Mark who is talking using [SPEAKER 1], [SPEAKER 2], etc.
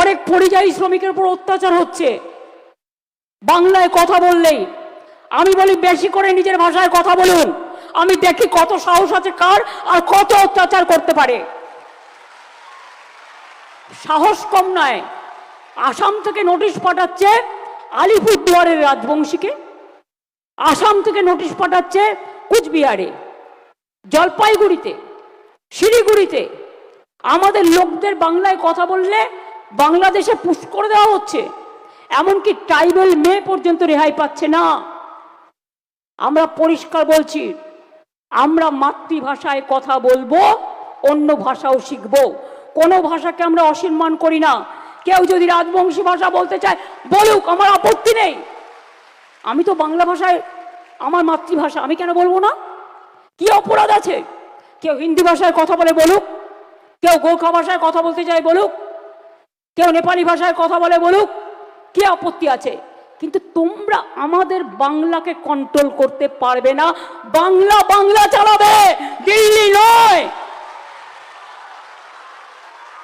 [SPEAKER 1] অনেক পরিযায়ী শ্রমিকের উপর অত্যাচার হচ্ছে। বাংলায় কথা বললেই, আমি বলি বেশি করে নিজের ভাষায় কথা বলুন। আমি দেখি কত সাহস আছে কার আর কত অত্যাচার করতে পারে। সাহস কম নয়। আসাম থেকে নোটিশ পাঠাচ্ছে আলিপুরদুয়ারের রাজবংশীকে। আসাম থেকে নোটিশ পাঠাচ্ছে কুচবিহারে, জলপাইগুড়িতে, শিলিগুড়িতে। আমাদের লোকদের বাংলায় কথা বললে বাংলাদেশে পুশ করে দেওয়া হচ্ছে। এমনকি ট্রাইবেল মেয়ে পর্যন্ত রেহাই পাচ্ছে না। আমরা পরিষ্কার বলছি, আমরা মাতৃভাষায় কথা বলব, অন্য ভাষাও শিখব। কোনো ভাষাকে আমরা অসম্মান করি না। কেউ যদি রাজবংশী ভাষা বলতে চায়, বলুক, আমার আপত্তি নেই। আমি তো বাংলা ভাষায় আমার মাতৃভাষা, আমি কেন বলব না? কি অপরাধ আছে? কেউ হিন্দি ভাষায় কথা বলে বলুক, কেউ গোর্খা ভাষায় কথা বলতে চায় বলুক কেউ নেপালি ভাষায় কথা বলে বলুক, কি আপত্তি আছে? কিন্তু তোমরা আমাদের বাংলাকে কন্ট্রোল করতে পারবে না। বাংলা বাংলা চালাবে!